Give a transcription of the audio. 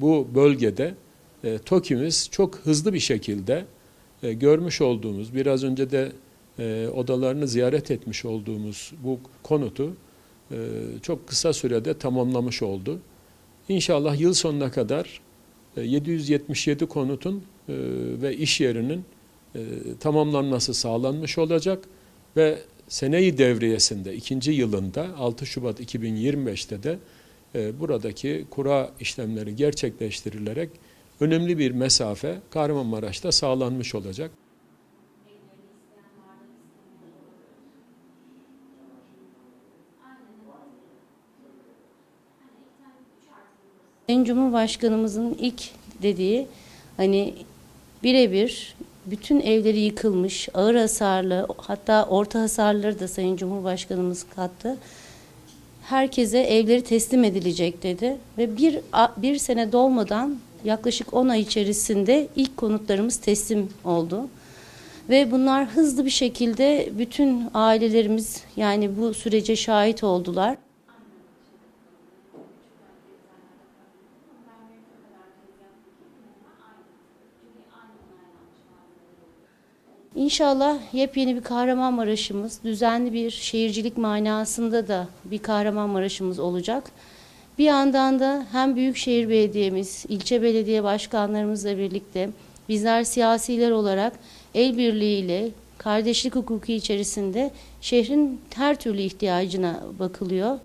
bu bölgede e, TOKİ'miz çok hızlı bir şekilde e, görmüş olduğumuz, biraz önce de e, odalarını ziyaret etmiş olduğumuz bu konutu e, çok kısa sürede tamamlamış oldu. İnşallah yıl sonuna kadar e, 777 konutun e, ve iş yerinin e, tamamlanması sağlanmış olacak ve seneyi devriyesinde ikinci yılında 6 Şubat 2025'te de buradaki kura işlemleri gerçekleştirilerek önemli bir mesafe Kahramanmaraş'ta sağlanmış olacak. Sayın Cumhurbaşkanımızın ilk dediği hani birebir bütün evleri yıkılmış, ağır hasarlı, hatta orta hasarları da Sayın Cumhurbaşkanımız kattı. Herkese evleri teslim edilecek dedi ve bir, bir sene dolmadan yaklaşık 10 ay içerisinde ilk konutlarımız teslim oldu. Ve bunlar hızlı bir şekilde bütün ailelerimiz yani bu sürece şahit oldular. İnşallah yepyeni bir Kahramanmaraş'ımız, düzenli bir şehircilik manasında da bir Kahramanmaraş'ımız olacak. Bir yandan da hem Büyükşehir Belediye'miz, ilçe belediye başkanlarımızla birlikte bizler siyasiler olarak el birliğiyle kardeşlik hukuku içerisinde şehrin her türlü ihtiyacına bakılıyor.